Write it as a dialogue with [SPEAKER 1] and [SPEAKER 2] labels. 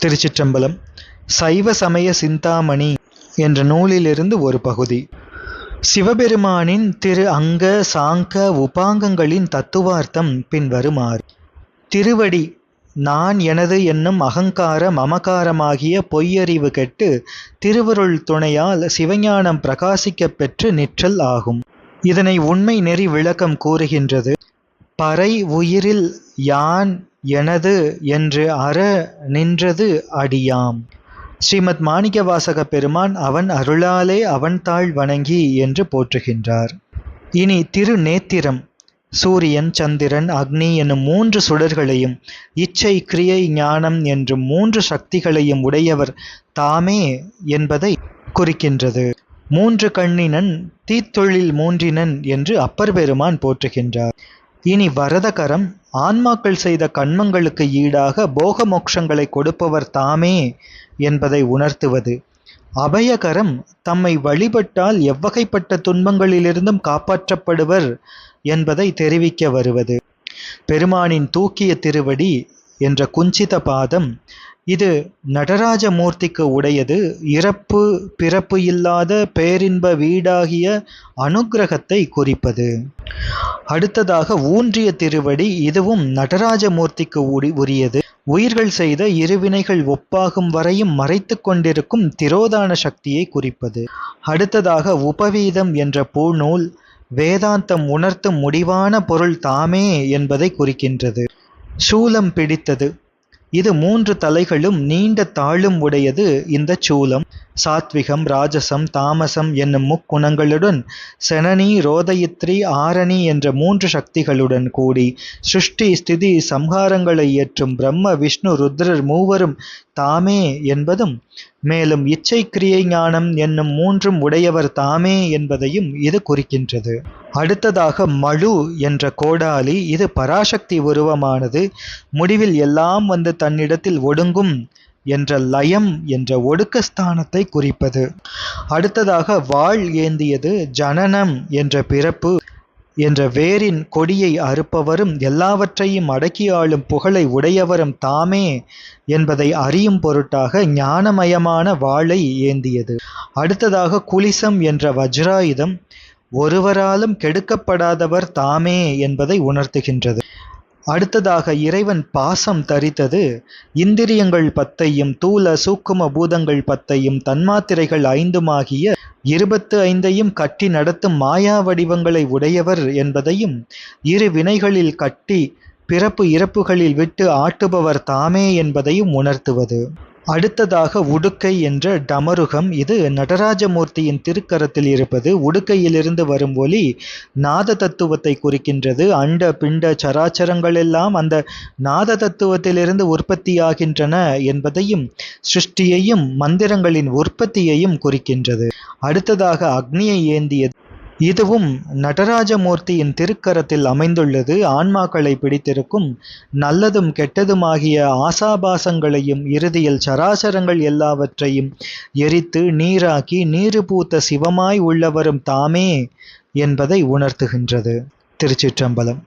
[SPEAKER 1] திருச்சிற்றம்பலம் சைவ சமய சிந்தாமணி என்ற நூலிலிருந்து ஒரு பகுதி. சிவபெருமானின் திரு அங்க சாங்க உபாங்கங்களின் தத்துவார்த்தம் பின்வருமாறு திருவடி நான் எனது என்னும் அகங்கார மமகாரமாகிய பொய்யறிவு கெட்டு திருவருள் துணையால் சிவஞானம் பிரகாசிக்கப் பெற்று நிற்றல் ஆகும். இதனை உண்மை நெறி விளக்கம் கூறுகின்றது. பறை உயிரில் யான் எனது என்று அற நின்றது அடியாம். ஸ்ரீமத் மாணிக்கவாசக பெருமான் அவன் அருளாலே அவன் தாழ் வணங்கி என்று போற்றுகின்றார். இனி திரு நேத்திரம் சூரியன் சந்திரன் அக்னி எனும் மூன்று சுடர்களையும் இச்சை கிரியை ஞானம் என்றும் மூன்று சக்திகளையும் உடையவர் தாமே என்பதை குறிக்கின்றது. மூன்று கண்ணினன் தீத்தொழில் மூன்றினன் என்று அப்பர் பெருமான் போற்றுகின்றார். இனி வரதகரம் ஆன்மாக்கள் செய்த கண்மங்களுக்கு ஈடாக போக மோட்சங்களை கொடுப்பவர் தாமே என்பதை உணர்த்துவது. அபயகரம் தம்மை வழிபட்டால் எவ்வகைப்பட்ட துன்பங்களிலிருந்தும் காப்பாற்றப்படுவர் என்பதை தெரிவிக்க வருவது. பெருமானின் தூக்கிய திருவடி என்ற குஞ்சித பாதம் இது நடராஜமூர்த்திக்கு உடையது. இறப்பு பிறப்பு இல்லாத பேரின்ப வீடாகிய அனுக்கிரகத்தை குறிப்பது. அடுத்ததாக ஊன்றிய திருவடி இதுவும் நடராஜமூர்த்திக்கு உரி உரியது. உயிர்கள் செய்த இருவினைகள் ஒப்பாகும் வரையும் மறைத்து கொண்டிருக்கும் திரோதான சக்தியை குறிப்பது. அடுத்ததாக உபவீதம் என்ற பூநூல் வேதாந்தம் உணர்த்தும் முடிவான பொருள் தாமே என்பதை குறிக்கின்றது. சூலம் பிடித்தது. இது மூன்று தலைகளும் நீண்ட தாளும் உடையது இந்த சூலம். சாத்விகம் ராஜசம் தாமசம் என்னும் முக்குணங்களுடன் செனனி ரோதயித்ரி ஆரணி என்ற மூன்று சக்திகளுடன் கூடி சிருஷ்டி ஸ்திதி சம்ஹாரங்களை ஏற்றும் பிரம்ம விஷ்ணு ருத்ரர் மூவரும் தாமே என்பதும் மேலும் இச்சை கிரியை ஞானம் என்னும் மூன்றும் உடையவர் தாமே என்பதையும் இது குறிக்கின்றது. அடுத்ததாக மழு என்ற கோடாலி இது பராசக்தி உருவமானது முடிவில் எல்லாம் வந்து தன்னிடத்தில் ஒடுங்கும் என்ற லயம் என்ற ஒடுக்கஸ்தானத்தை குறிப்பது. அடுத்ததாக வாழ் ஏந்தியது ஜனனம் என்ற பிறப்பு என்ற வேரின் கொடியை அறுப்பவரும் எல்லாவற்றையும் அடக்கி ஆளும் புகழை உடையவரும் தாமே என்பதை அறியும் பொருட்டாக ஞானமயமான வாளை ஏந்தியது. அடுத்ததாக குலிசம் என்ற வஜ்ராயுதம் ஒருவராலும் கெடுக்கப்படாதவர் தாமே என்பதை உணர்த்துகின்றது. அடுத்ததாக இறைவன் பாசம் தரித்தது. இந்திரியங்கள் பத்தையும் தூல சூக்கும பூதங்கள் பத்தையும் தன்மாத்திரைகள் ஐந்துமாகிய இருபத்து ஐந்தையும் கட்டி நடத்தும் மாயா வடிவங்களை உடையவர் என்பதையும் இரு வினைகளில் கட்டி பிறப்பு இறப்புகளில் விட்டு ஆட்டுபவர் தாமே என்பதையும் உணர்த்துவது. அடுத்ததாக உடுக்கை என்ற டமருகம் இது நடராஜமூர்த்தியின் திருக்கரத்தில் இருப்பது. உடுக்கையிலிருந்து வரும் ஒலி நாத தத்துவத்தை குறிக்கின்றது. அண்ட பிண்ட சராச்சரங்கள் எல்லாம் அந்த நாத தத்துவத்திலிருந்து உற்பத்தியாகின்றன என்பதையும் சிருஷ்டியையும் மந்திரங்களின் உற்பத்தியையும் குறிக்கின்றது. அடுத்ததாக அக்னியை ஏந்திய இதுவும் நடராஜமூர்த்தியின் திருக்கரத்தில் அமைந்துள்ளது. ஆன்மாக்களை பிடித்திருக்கும் நல்லதும் கெட்டதுமாகிய ஆசாபாசங்களையும் இறுதியில் சராசரங்கள் எல்லாவற்றையும் எரித்து நீராக்கி நீரு பூத்த சிவமாய் உள்ளவரும் தாமே என்பதை உணர்த்துகின்றது. திருச்சிற்றம்பலம்.